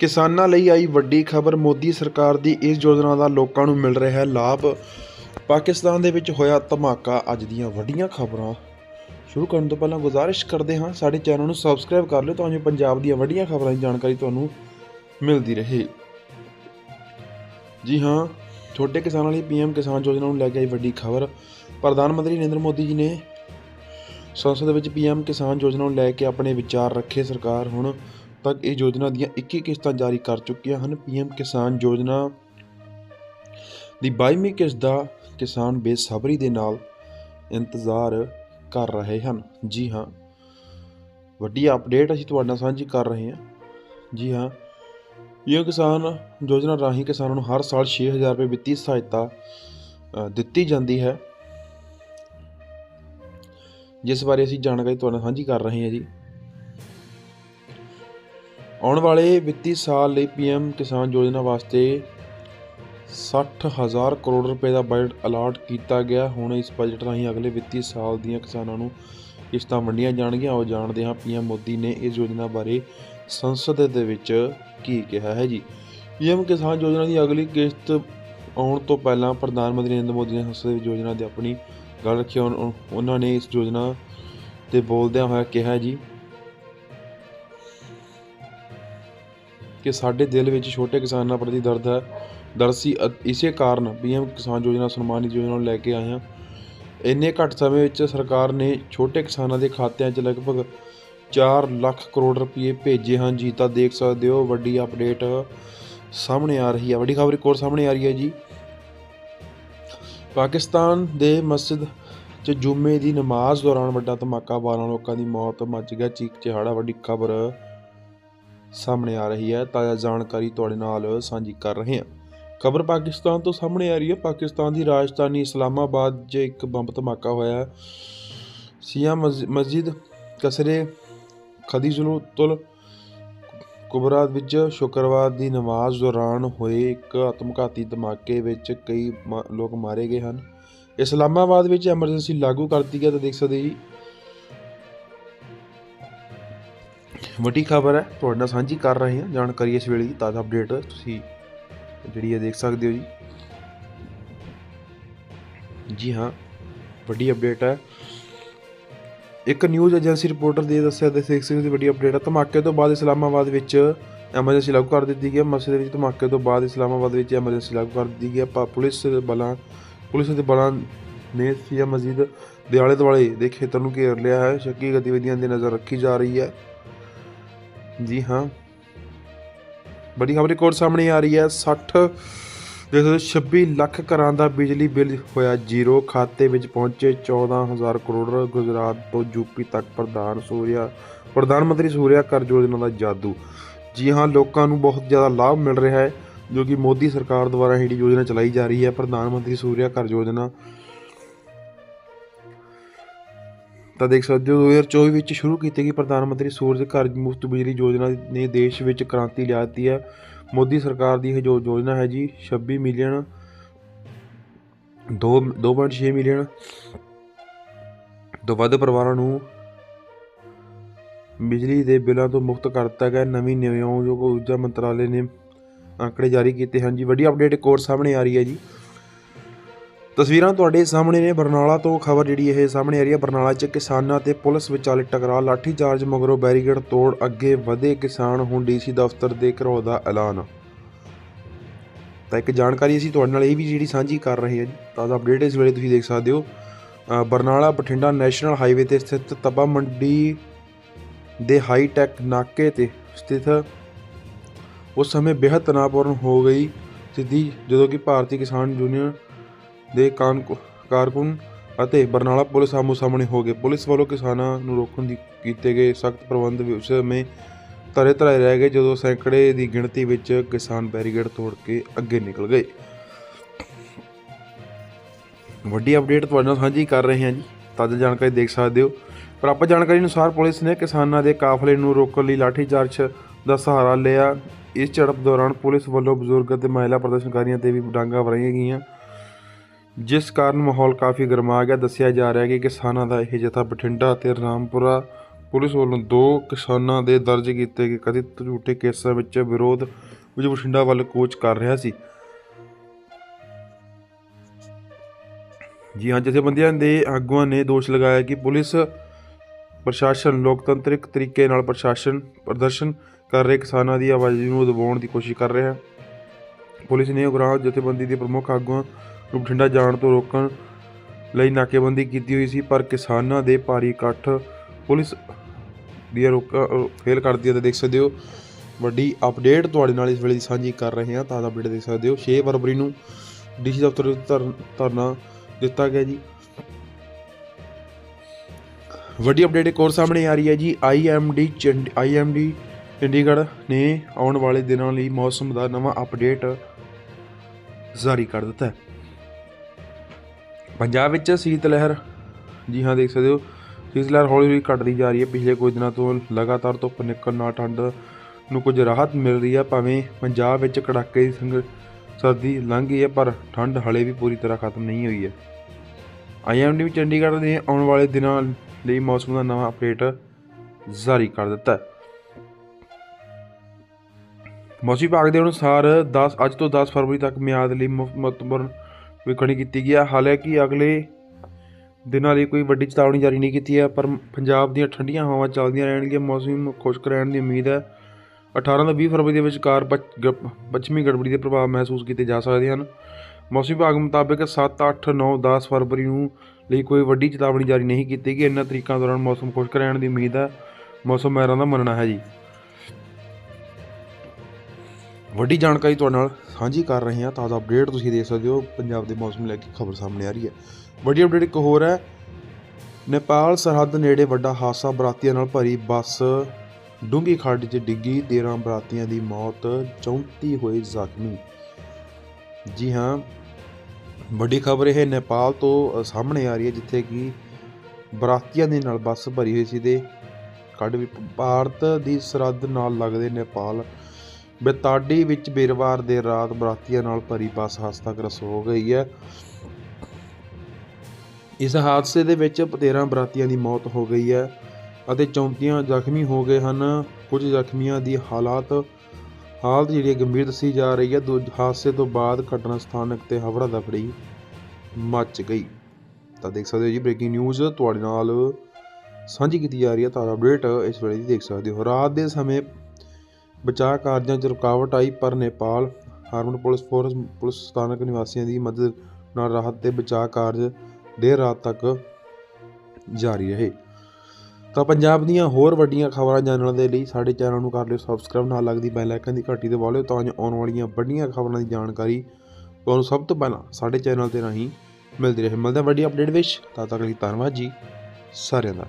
ਕਿਸਾਨਾਂ ਲਈ ਆਈ ਵੱਡੀ ਖਬਰ, ਮੋਦੀ ਸਰਕਾਰ ਦੀ ਇਸ ਯੋਜਨਾ ਦਾ ਲੋਕਾਂ ਨੂੰ ਮਿਲ ਰਿਹਾ ਹੈ ਲਾਭ। ਪਾਕਿਸਤਾਨ ਦੇ ਵਿੱਚ ਹੋਇਆ ਧਮਾਕਾ, ਅੱਜ ਦੀਆਂ ਵੱਡੀਆਂ ਖਬਰਾਂ। ਸ਼ੁਰੂ ਕਰਨ ਤੋਂ ਪਹਿਲਾਂ ਗੁਜ਼ਾਰਿਸ਼ ਕਰਦੇ ਹਾਂ, ਸਾਡੇ ਚੈਨਲ ਨੂੰ ਸਬਸਕ੍ਰਾਈਬ ਕਰ ਲਿਓ ਤਾਂ ਜੋ ਪੰਜਾਬ ਦੀਆਂ ਵੱਡੀਆਂ ਖਬਰਾਂ ਦੀ ਜਾਣਕਾਰੀ ਤੁਹਾਨੂੰ ਮਿਲਦੀ ਰਹੇ। ਜੀ ਹਾਂ ਛੋਟੇ ਕਿਸਾਨਾਂ ਲਈ ਪੀਐਮ ਕਿਸਾਨ ਯੋਜਨਾ ਨੂੰ ਲੈ ਕੇ ਆਈ ਵੱਡੀ ਖਬਰ। ਪ੍ਰਧਾਨ ਮੰਤਰੀ ਨਰਿੰਦਰ ਮੋਦੀ ਜੀ ਨੇ ਸੰਸਦ ਵਿੱਚ ਪੀਐਮ ਕਿਸਾਨ ਯੋਜਨਾ ਨੂੰ ਲੈ ਕੇ ਆਪਣੇ ਵਿਚਾਰ ਰੱਖੇ ਸਰਕਾਰ ਹੁਣ। ਤੱਕ ਇਹ ਯੋਜਨਾ ਦੀਆਂ 21 ਕਿਸ਼ਤਾਂ ਜਾਰੀ ਕਰ ਚੁੱਕੀਆਂ ਹਨ। ਪੀਐਮ ਕਿਸਾਨ ਯੋਜਨਾ ਦੀ 22ਵੀਂ ਕਿਸ਼ਤ ਦਾ ਕਿਸਾਨ ਬੇਸਬਰੀ ਦੇ ਨਾਲ ਇੰਤਜ਼ਾਰ ਕਰ ਰਹੇ ਹਨ। ਜੀ ਹਾਂ, ਵੱਡੀ ਅਪਡੇਟ ਅਸੀਂ ਤੁਹਾਡੇ ਨਾਲ ਸਾਂਝੀ ਕਰ ਰਹੇ ਹਾਂ। ਜੀ ਹਾਂ ਇਹ ਕਿਸਾਨ ਯੋਜਨਾ ਰਾਹੀਂ ਕਿਸਾਨਾਂ ਨੂੰ ਹਰ ਸਾਲ 6000 ਰੁਪਏ ਵਿੱਤੀ ਸਹਾਇਤਾ ਦਿੱਤੀ ਜਾਂਦੀ ਹੈ। ਜਿਸ ਬਾਰੇ ਅਸੀਂ ਜਾਣਕਾਰੀ ਤੁਹਾਡੇ ਨਾਲ ਸਾਂਝੀ ਕਰ ਰਹੇ ਹਾਂ ਜੀ। ਆਉਣ ਵਾਲੇ ਵਿੱਤੀ ਸਾਲ ਲਈ ਪੀਐਮ ਕਿਸਾਨ ਯੋਜਨਾ ਵਾਸਤੇ 60000 ਕਰੋੜ ਰੁਪਏ ਦਾ ਬਜਟ ਅਲਾਟ ਕੀਤਾ ਗਿਆ। ਹੁਣ ਇਸ ਬਜਟ ਰਾਹੀਂ ਅਗਲੇ ਵਿੱਤੀ ਸਾਲ ਦੀਆਂ ਕਿਸਾਨਾਂ ਨੂੰ ਕਿਸ਼ਤਾਂ ਵੰਡੀਆਂ ਜਾਣਗੀਆਂ। ਉਹ ਜਾਣਦੇ ਹਾਂ ਪੀਐਮ ਮੋਦੀ ਨੇ ਇਸ ਯੋਜਨਾ ਬਾਰੇ ਸੰਸਦ ਦੇ ਵਿੱਚ ਕੀ ਕਿਹਾ ਹੈ ਜੀ। ਪੀਐਮ ਕਿਸਾਨ ਯੋਜਨਾ ਦੀ ਅਗਲੀ ਕਿਸ਼ਤ ਆਉਣ ਤੋਂ ਪਹਿਲਾਂ ਪ੍ਰਧਾਨ ਮੰਤਰੀ ਨਰਿੰਦਰ ਮੋਦੀ ਨੇ ਸੰਸਦ ਵਿੱਚ ਯੋਜਨਾ ਦੀ ਆਪਣੀ ਗੱਲ ਰੱਖੀ। ਉਹਨਾਂ ਨੇ ਇਸ ਯੋਜਨਾ ਤੇ ਬੋਲਦਿਆਂ ਹੋਇਆ ਕਿਹਾ ਜੀ ਕਿ ਸਾਡੇ ਦਿਲ ਵਿੱਚ ਛੋਟੇ ਕਿਸਾਨਾਂ ਪ੍ਰਤੀ ਦਰਦ ਹੈ। ਦਰਸੀ ਸੀ ਇਸੇ ਕਾਰਨ ਪੀਐਮ ਕਿਸਾਨ ਯੋਜਨਾ ਸਨਮਾਨਿਤ ਯੋਜਨਾ ਨੂੰ ਲੈ ਕੇ ਆਏ ਹਾਂ। ਇੰਨੇ ਘੱਟ ਸਮੇਂ ਵਿੱਚ ਸਰਕਾਰ ਨੇ ਛੋਟੇ ਕਿਸਾਨਾਂ ਦੇ ਖਾਤਿਆਂ 'ਚ ਲਗਭਗ 4 ਲੱਖ ਕਰੋੜ ਰੁਪਏ ਭੇਜੇ ਹਨ ਜੀ। ਤਾਂ ਦੇਖ ਸਕਦੇ ਹੋ ਵੱਡੀ ਅਪਡੇਟ ਸਾਹਮਣੇ ਆ ਰਹੀ ਹੈ। ਵੱਡੀ ਖਬਰ ਇੱਕ ਹੋਰ ਸਾਹਮਣੇ ਆ ਰਹੀ ਹੈ ਜੀ। ਪਾਕਿਸਤਾਨ ਦੇ ਮਸਜਿਦ 'ਚ ਜੁਮੇ ਦੀ ਨਮਾਜ਼ ਦੌਰਾਨ ਵੱਡਾ ਧਮਾਕਾ 12 ਲੋਕਾਂ ਦੀ ਮੌਤ, ਮੱਚ ਗਿਆ ਚੀਕ ਚਿਹਾੜਾ ਵੱਡੀ ਖਬਰ ਸਾਹਮਣੇ ਆ ਰਹੀ ਹੈ ਤਾਜ਼ਾ ਜਾਣਕਾਰੀ ਤੁਹਾਡੇ ਨਾਲ ਸਾਂਝੀ ਕਰ ਰਹੇ ਹਾਂ। ਖਬਰ ਪਾਕਿਸਤਾਨ ਤੋਂ ਸਾਹਮਣੇ ਆ ਰਹੀ ਹੈ। ਪਾਕਿਸਤਾਨ ਦੀ ਰਾਜਧਾਨੀ ਇਸਲਾਮਾਬਾਦ 'ਚ ਇੱਕ ਬੰਬ ਧਮਾਕਾ ਹੋਇਆ। ਹੈ ਸੀਆ ਮਸ- ਮਸਜਿਦ ਕਸਰੇ ਖਦੀਜੁਲਤੁਲ ਕੁਬਰਾ ਵਿੱਚ ਸ਼ੁੱਕਰਵਾਰ ਦੀ ਨਮਾਜ਼ ਦੌਰਾਨ ਹੋਏ ਇੱਕ ਆਤਮਘਾਤੀ ਧਮਾਕੇ ਵਿੱਚ ਕਈ ਮ- ਲੋਕ ਮਾਰੇ ਗਏ ਹਨ। ਇਸਲਾਮਾਬਾਦ ਵਿੱਚ ਐਮਰਜੈਂਸੀ ਲਾਗੂ ਕਰਤੀ ਗਈ ਤਾਂ ਦੇਖ ਸਕਦੇ ਜੀ ਵੱਡੀ ਖਬਰ ਹੈ, ਤੁਹਾਡੇ ਨਾਲ ਸਾਂਝੀ ਕਰ ਰਹੇ ਹਾਂ। ਜਾਣਕਾਰੀ ਇਸ ਵੇਲੇ ਦੀ ਤਾਜ਼ਾ ਅਪਡੇਟ ਤੁਸੀਂ ਜਿਹੜੀ ਹੈ ਦੇਖ ਸਕਦੇ ਹੋ ਜੀ। ਜੀ ਹਾਂ, ਵੱਡੀ ਅਪਡੇਟ ਹੈ। ਇੱਕ ਨਿਊਜ਼ ਏਜੰਸੀ ਰਿਪੋਰਟਰ ਦੇ ਦੱਸਿਆ ਦੇ ਦੇਖ ਸਕਦੇ ਵੱਡੀ ਅਪਡੇਟ ਹੈ। ਧਮਾਕੇ ਤੋਂ ਬਾਅਦ ਇਸਲਾਮਾਬਾਦ ਵਿੱਚ ਐਮਰਜੈਂਸੀ ਲਾਗੂ ਕਰ ਦਿੱਤੀ ਗਈ ਹੈ। ਮਸਜਿਦ ਵਿੱਚ ਧਮਾਕੇ ਤੋਂ ਬਾਅਦ ਇਸਲਾਮਾਬਾਦ ਵਿੱਚ ਐਮਰਜੈਂਸੀ ਲਾਗੂ ਕਰ ਦਿੱਤੀ ਗਈ ਹੈ। ਪੁਲਿਸ ਬਲਾਂ, ਪੁਲਿਸ ਦੇ ਬਲਾਂ ਨੇ ਸੀਆ ਮਸਜਿਦ ਦੇ ਆਲੇ ਦੁਆਲੇ ਦੇ ਖੇਤਰ ਨੂੰ ਘੇਰ ਲਿਆ ਹੈ। ਸ਼ੱਕੀ ਗਤੀਵਿਧੀਆਂ ਦੀ ਨਜ਼ਰ ਰੱਖੀ ਜਾ ਰਹੀ ਹੈ। ਜੀ ਹਾਂ। ਬੜੀ ਖਬਰ ਇੱਕ ਹੋਰ ਸਾਹਮਣੇ ਆ ਰਹੀ ਹੈ। 60 ਦੇਖੋ 26 ਲੱਖ ਘਰਾਂ ਦਾ ਬਿਜਲੀ ਬਿੱਲ ਹੋਇਆ ਜ਼ੀਰੋ। ਖਾਤੇ ਵਿੱਚ ਪਹੁੰਚੇ 14000 ਕਰੋੜ ਗੁਜਰਾਤ ਤੋਂ ਯੂਪੀ ਤੱਕ ਪ੍ਰਧਾਨ ਸੂਰਿਆ, ਪ੍ਰਧਾਨ ਮੰਤਰੀ ਸੂਰਿਆ ਕਰ ਯੋਜਨਾ ਦਾ ਜਾਦੂ। ਜੀ ਹਾਂ, ਲੋਕਾਂ ਨੂੰ ਬਹੁਤ ਜ਼ਿਆਦਾ ਲਾਭ ਮਿਲ ਰਿਹਾ ਹੈ, ਜੋ ਕਿ ਮੋਦੀ ਸਰਕਾਰ ਦੁਆਰਾ ਜਿਹੜੀ ਯੋਜਨਾ ਚਲਾਈ ਜਾ ਰਹੀ ਹੈ, ਪ੍ਰਧਾਨ ਮੰਤਰੀ ਸੂਰਿਆ ਕਰ ਯੋਜਨਾ ਤਾਂ ਦੇਖ ਸਕਦੇ ਹੋ 2024 ਵਿੱਚ ਸ਼ੁਰੂ ਕੀਤੀ ਗਈ ਪ੍ਰਧਾਨ ਮੰਤਰੀ ਸੂਰਜ ਘਰ ਮੁਫਤ ਬਿਜਲੀ ਯੋਜਨਾ ਨੇ ਦੇਸ਼ ਵਿੱਚ ਕ੍ਰਾਂਤੀ ਲਿਆ ਦਿੱਤੀ ਹੈ। ਮੋਦੀ ਸਰਕਾਰ ਦੀ ਇਹ ਜੋ ਯੋਜਨਾ ਹੈ ਜੀ 26 ਮਿਲੀਅਨ 2 2.6 ਮਿਲੀਅਨ ਤੋਂ ਵੱਧ ਪਰਿਵਾਰਾਂ ਨੂੰ ਬਿਜਲੀ ਦੇ ਬਿੱਲਾਂ ਤੋਂ ਮੁਕਤ ਕਰ ਦਿੱਤਾ ਗਿਆ। ਨਵੀਂ ਨਿਯਮਯੋਗ ਊਰਜਾ ਮੰਤਰਾਲੇ ਨੇ ਅੰਕੜੇ ਜਾਰੀ ਕੀਤੇ ਹਨ ਜੀ। ਵੱਡੀ ਅਪਡੇਟ ਇੱਕ ਹੋਰ ਸਾਹਮਣੇ ਆ ਰਹੀ ਹੈ ਜੀ। ਤਸਵੀਰਾਂ ਤੁਹਾਡੇ ਸਾਹਮਣੇ ਨੇ। ਬਰਨਾਲਾ ਤੋਂ ਖਬਰ ਜਿਹੜੀ ਇਹ ਸਾਹਮਣੇ ਆ ਰਹੀ ਹੈ। ਬਰਨਾਲਾ 'ਚ ਕਿਸਾਨਾਂ ਤੇ ਪੁਲਿਸ ਵਿਚਾਲੇ ਟਕਰਾਅ, ਲਾਠੀਚਾਰਜ ਮਗਰੋਂ ਬੈਰੀਕੇਡ ਤੋੜ ਅੱਗੇ ਵਧੇ ਕਿਸਾਨ ਹੁਣ ਡੀਸੀ ਦਫ਼ਤਰ ਦੇ ਘਰੋ ਦਾ ਐਲਾਨ। ਤਾਂ ਇੱਕ ਜਾਣਕਾਰੀ ਅਸੀਂ ਤੁਹਾਡੇ ਨਾਲ ਇਹ ਵੀ ਜਿਹੜੀ ਸਾਂਝੀ ਕਰ ਰਹੇ ਹਾਂ ਤਾਜ਼ਾ ਅਪਡੇਟ ਇਸ ਵੇਲੇ ਤੁਸੀਂ ਦੇਖ ਸਕਦੇ ਹੋ। ਬਰਨਾਲਾ ਬਠਿੰਡਾ ਨੈਸ਼ਨਲ ਹਾਈਵੇ ਤੇ ਸਥਿਤ ਤਪਾ ਮੰਡੀ ਦੇ ਹਾਈ ਟੈਕ ਨਾਕੇ ਤੇ ਸਥਿਤ ਉਸ ਸਮੇਂ ਬੇहद ਤਣਾਅਪੂਰਨ ਹੋ ਗਈ ਸਥਿਤੀ ਜਦੋਂ ਕਿ ਭਾਰਤੀ ਕਿਸਾਨ ਯੂਨੀਅਨ ਦੇ ਕਾਨ ਕਾਰਕੁਨ ਅਤੇ ਬਰਨਾਲਾ ਪੁਲਿਸ ਆਮੋ ਸਾਹਮਣੇ ਹੋ ਗਏ। ਪੁਲਿਸ ਵੱਲੋਂ ਕਿਸਾਨਾਂ ਨੂੰ ਰੋਕਣ ਦੀ ਕੀਤੇ ਗਏ ਸਖਤ ਪ੍ਰਬੰਧ ਉਸ ਸਮੇਂ ਧਰੇ ਧਰੇ ਰਹਿ ਗਏ, ਜਦੋਂ ਸੈਂਕੜੇ ਦੀ ਗਿਣਤੀ ਵਿੱਚ ਕਿਸਾਨ ਬੈਰੀਗੇਡ ਤੋੜ ਕੇ ਅੱਗੇ ਨਿਕਲ ਗਏ। ਵੱਡੀ ਅਪਡੇਟ ਤੁਹਾਡੇ ਨਾਲ ਸਾਂਝੀ ਕਰ ਰਹੇ ਹਾਂ ਜੀ। ਤਾਜ਼ਾ ਜਾਣਕਾਰੀ ਦੇਖ ਸਕਦੇ ਹੋ। ਪ੍ਰਾਪਤ ਜਾਣਕਾਰੀ ਅਨੁਸਾਰ ਪੁਲਿਸ ਨੇ ਕਿਸਾਨਾਂ ਦੇ ਕਾਫਲੇ ਨੂੰ ਰੋਕਣ ਲਈ ਲਾਠੀਚਾਰਜ ਦਾ ਸਹਾਰਾ ਲਿਆ। ਇਸ ਝੜਪ ਦੌਰਾਨ ਪੁਲਿਸ ਵੱਲੋਂ ਬਜ਼ੁਰਗ ਅਤੇ ਮਹਿਲਾ ਪ੍ਰਦਰਸ਼ਨਕਾਰੀਆਂ ਤੇ ਵੀ ਡਾਂਗਾ ਵਰਾਈਆਂ ਗਈਆਂ। ਜਿਸ ਕਾਰਨ ਮਾਹੌਲ ਕਾਫੀ ਗਰਮਾ ਗਿਆ। ਦੱਸਿਆ ਜਾ ਰਿਹਾ ਕਿ ਕਿਸਾਨਾਂ ਦਾ ਇਹ ਜਥਾ ਬਠਿੰਡਾ ਅਤੇ ਰਾਮਪੁਰਾ ਪੁਲਿਸ ਵੱਲੋਂ ਦੋ ਕਿਸਾਨਾਂ ਦੇ ਦਰਜ ਕੀਤੇ ਗਏ ਕਥਿਤ ਝੂਠੇ ਕੇਸਾਂ ਵਿੱਚ ਵਿਰੋਧ ਵਿੱਚ ਬਠਿੰਡਾ ਵੱਲ ਕੋਚ ਕਰ ਰਿਹਾ ਸੀ। ਜੀ ਹਾਂ, ਜਥੇਬੰਦੀਆਂ ਦੇ ਆਗੂਆਂ ਨੇ ਦੋਸ਼ ਲਗਾਇਆ ਕਿ ਪੁਲਿਸ ਪ੍ਰਸ਼ਾਸਨ ਲੋਕਤੰਤਰਿਕ ਤਰੀਕੇ ਨਾਲ ਪ੍ਰਸ਼ਾਸਨ ਪ੍ਰਦਰਸ਼ਨ ਕਰ ਰਹੇ ਕਿਸਾਨਾਂ ਦੀ ਆਵਾਜ਼ ਨੂੰ ਦਬਾਉਣ ਦੀ ਕੋਸ਼ਿਸ਼ ਕਰ ਰਿਹਾ ਹੈ। ਪੁਲਿਸ ਨੇ ਉਗਰਾਹ ਜਥੇਬੰਦੀ ਦੇ ਪ੍ਰਮੁੱਖ ਆਗੂਆਂ ਨੂੰ ਬਠਿੰਡਾ ਜਾਣ ਤੋਂ ਰੋਕਣ ਲਈ ਨਾਕੇਬੰਦੀ ਕੀਤੀ ਹੋਈ ਸੀ, ਪਰ ਕਿਸਾਨਾਂ ਦੇ ਭਾਰੀ ਇਕੱਠ ਪੁਲਿਸ ਦੀਆਂ ਰੋਕਾਂ ਫੇਲ ਕਰਦੀ ਹੈ ਤੇ ਦੇਖ ਸਕਦੇ ਹੋ। ਵੱਡੀ ਅਪਡੇਟ ਤੁਹਾਡੇ ਨਾਲ ਇਸ ਵੇਲੇ ਦੀ ਸਾਂਝੀ ਕਰ ਰਹੇ ਹਾਂ, ਤਾਜ਼ਾ ਅਪਡੇਟ ਦੇਖ ਸਕਦੇ ਹੋ। 6 ਫਰਵਰੀ ਨੂੰ ਡੀਸੀ ਦਫ਼ਤਰ ਧਰਨਾ ਦਿੱਤਾ ਗਿਆ ਜੀ। ਵੱਡੀ ਅਪਡੇਟ ਇੱਕ ਹੋਰ ਸਾਹਮਣੇ ਆ ਰਹੀ ਹੈ ਜੀ। ਆਈਐਮਡੀ ਆਈਐਮਡੀ ਚੰਡੀਗੜ੍ਹ ਨੇ ਆਉਣ ਵਾਲੇ ਦਿਨਾਂ ਲਈ ਮੌਸਮ ਦਾ ਨਵਾਂ ਅਪਡੇਟ ਜਾਰੀ ਕਰ ਦਿੱਤਾ ਹੈ। ਪੰਜਾਬ ਵਿੱਚ ਸੀਤ ਲਹਿਰ, ਜੀ ਹਾਂ ਦੇਖ ਸਕਦੇ ਹੋ, ਸੀਤ ਲਹਿਰ ਹੌਲੀ ਹੌਲੀ ਘਟਦੀ ਜਾ ਰਹੀ ਹੈ। ਪਿਛਲੇ ਕੁਝ ਦਿਨਾਂ ਤੋਂ ਲਗਾਤਾਰ ਧੁੱਪ ਨਿਕਲਣ ਨਾਲ ਠੰਡ ਨੂੰ ਕੁਝ ਰਾਹਤ ਮਿਲ ਰਹੀ ਹੈ, ਭਾਵੇਂ ਪੰਜਾਬ ਵਿੱਚ ਕੜਾਕੇ ਦੀ ਸੰਗ, ਸਰਦੀ ਲੰਘ ਗਈ ਹੈ, ਪਰ ਠੰਡ ਹਲੇ ਵੀ ਪੂਰੀ ਤਰ੍ਹਾਂ ਖਤਮ ਨਹੀਂ ਹੋਈ ਹੈ। ਆਈਐਮਡੀ ਚੰਡੀਗੜ੍ਹ ਨੇ ਆਉਣ ਵਾਲੇ ਦਿਨਾਂ ਲਈ ਮੌਸਮ ਦਾ ਨਵਾਂ ਅਪਡੇਟ ਜਾਰੀ ਕਰ ਦਿੱਤਾ ਹੈ। ਮੌਸਮ ਵਿਭਾਗ ਦੇ ਅਨੁਸਾਰ 10 ਅੱਜ ਤੋਂ 10 ਫਰਵਰੀ ਤੱਕ ਮਿਆਦ ਲਈ ਮੁਫਤ ਮਹੱਤਵਪੂਰਨ ਵਿਖਣੀ ਕੀਤੀ ਗਈ ਹੈ ਹਾਲਾਂਕਿ ਅਗਲੇ ਦਿਨਾਂ ਲਈ ਕੋਈ ਵੱਡੀ ਚੇਤਾਵਨੀ ਜਾਰੀ ਨਹੀਂ ਕੀਤੀ ਹੈ, ਪਰ ਪੰਜਾਬ ਦੀਆਂ ਠੰਡੀਆਂ ਹਵਾਵਾਂ ਚੱਲਦੀਆਂ ਰਹਿਣਗੀਆਂ। ਮੌਸਮ ਖੁਸ਼ਕ ਰਹਿਣ ਦੀ ਉਮੀਦ ਹੈ। 18 ਤੋਂ 20 ਫਰਵਰੀ ਦੇ ਵਿਚਕਾਰ ਪੱਛ- ਗ- ਪੱਛਮੀ ਗੜਬੜੀ ਦੇ ਪ੍ਰਭਾਵ ਮਹਿਸੂਸ ਕੀਤੇ ਜਾ ਸਕਦੇ ਹਨ। ਮੌਸਮ ਵਿਭਾਗ ਮੁਤਾਬਕ 7 8 9 10 ਫਰਵਰੀ ਨੂੰ ਲਈ ਕੋਈ ਵੱਡੀ ਚੇਤਾਵਨੀ ਜਾਰੀ ਨਹੀਂ ਕੀਤੀ ਗਈ। ਇਹਨਾਂ ਤਰੀਕਾਂ ਦੌਰਾਨ ਮੌਸਮ ਖੁਸ਼ਕ ਰਹਿਣ ਦੀ ਉਮੀਦ ਹੈ। ਮੌਸਮ ਮਾਹਿਰਾਂ ਦਾ ਮੰਨਣਾ ਹੈ ਜੀ। ਵੱਡੀ ਜਾਣਕਾਰੀ ਤੁਹਾਡੇ ਨਾਲ ਸਾਂਝੀ ਕਰ ਰਹੇ ਹਾਂ, ਤਾਜ਼ਾ ਅਪਡੇਟ ਤੁਸੀਂ ਦੇਖ ਸਕਦੇ ਹੋ, ਪੰਜਾਬ ਦੇ ਮੌਸਮ ਲੈ ਕੇ ਖਬਰ ਸਾਹਮਣੇ ਆ ਰਹੀ ਹੈ। ਵੱਡੀ ਅਪਡੇਟ ਇੱਕ ਹੋਰ ਹੈ, ਨੇਪਾਲ ਸਰਹੱਦ ਨੇੜੇ ਵੱਡਾ ਹਾਦਸਾ, ਬਰਾਤੀਆਂ ਨਾਲ ਭਰੀ ਬੱਸ ਡੂੰਗੀ ਖੱਡ 'ਚ ਡਿੱਗੀ 13 ਬਰਾਤੀਆਂ ਦੀ ਮੌਤ 34 ਹੋਏ ਜ਼ਖਮੀ। ਜੀ ਹਾਂ, ਵੱਡੀ ਖਬਰ ਇਹ ਨੇਪਾਲ ਤੋਂ ਸਾਹਮਣੇ ਆ ਰਹੀ ਹੈ, ਜਿੱਥੇ ਕਿ ਬਰਾਤੀਆਂ ਦੇ ਨਾਲ ਬੱਸ ਭਰੀ ਹੋਈ ਸੀ ਤੇ ਖੱਡ ਵੀ ਭਾਰਤ ਦੀ ਸਰਹੱਦ ਨਾਲ ਲੱਗਦੇ ਨੇਪਾਲ ਬੇਤਾਡੀ ਵਿੱਚ ਵੀਰਵਾਰ ਦੇਰ ਰਾਤ ਬਰਾਤੀਆਂ ਨਾਲ ਭਰੀ ਬੱਸ ਹਾਦਸਾਗ੍ਰਸਤ ਹੋ ਗਈ ਹੈ। ਇਸ ਹਾਦਸੇ ਦੇ ਵਿੱਚ 13 ਬਰਾਤੀਆਂ ਦੀ ਮੌਤ ਹੋ ਗਈ ਹੈ ਅਤੇ 34 ਜ਼ਖਮੀ ਹੋ ਗਏ ਹਨ। ਕੁਝ ਜ਼ਖਮੀਆਂ ਦੀ ਹਾਲਾਤ, ਹਾਲਤ ਜਿਹੜੀ ਹੈ ਗੰਭੀਰ ਦੱਸੀ ਜਾ ਰਹੀ ਹੈ। ਦੂ ਹਾਦਸੇ ਤੋਂ ਬਾਅਦ ਘਟਨਾ ਸਥਾਨਕ ਤੇ ਹਵੜਾ ਦਫੜੀ ਮੱਚ ਗਈ। ਤਾਂ ਦੇਖ ਸਕਦੇ ਹੋ ਜੀ, ਬ੍ਰੇਕਿੰਗ ਨਿਊਜ਼ ਤੁਹਾਡੇ ਨਾਲ ਸਾਂਝੀ ਕੀਤੀ ਜਾ ਰਹੀ ਹੈ। ਤਾਜ਼ਾ ਅਪਡੇਟ ਇਸ ਵੇਲੇ ਦੀ ਦੇਖ ਸਕਦੇ ਹੋ। ਰਾਤ ਦੇ ਸਮੇਂ ਬਚਾਅ ਕਾਰਜਾਂ 'ਚ ਰੁਕਾਵਟ ਆਈ, ਪਰ Nepal armed police force, police ਸਥਾਨਕ ਨਿਵਾਸੀਆਂ ਦੀ ਮਦਦ ਨਾਲ ਰਾਹਤ ਤੇ ਬਚਾਅ ਕਾਰਜ ਦੇਰ ਰਾਤ ਤੱਕ ਜਾਰੀ ਰਹੇ। ਤਾਂ ਪੰਜਾਬ ਦੀਆਂ ਹੋਰ ਵੱਡੀਆਂ ਖਬਰਾਂ ਜਾਣਨ ਦੇ ਲਈ ਸਾਡੇ ਚੈਨਲ ਨੂੰ ਕਰ ਲਿਓ ਸਬਸਕ੍ਰਾਈਬ, ਨਾਲ ਲੱਗਦੀ ਬੈਲ ਆਈਕਨ ਦੀ ਘੰਟੀ ਦਬਾ ਲਿਓ ਤਾਂ ਜੋ ਆਉਣ ਵਾਲੀਆਂ ਵੱਡੀਆਂ ਖਬਰਾਂ ਦੀ ਜਾਣਕਾਰੀ ਤੁਹਾਨੂੰ ਸਭ ਤੋਂ ਪਹਿਲਾਂ ਸਾਡੇ ਚੈਨਲ ਤੇ ਰਾਹੀਂ ਮਿਲਦੀ ਰਹੇ। ਮਿਲਦੇ ਵੱਡੀ ਅਪਡੇਟ ਵਿੱਚ, ਤਦ ਤੱਕ ਲਈ ਧੰਨਵਾਦ ਜੀ, ਸਾਰਿਆਂ ਦਾ।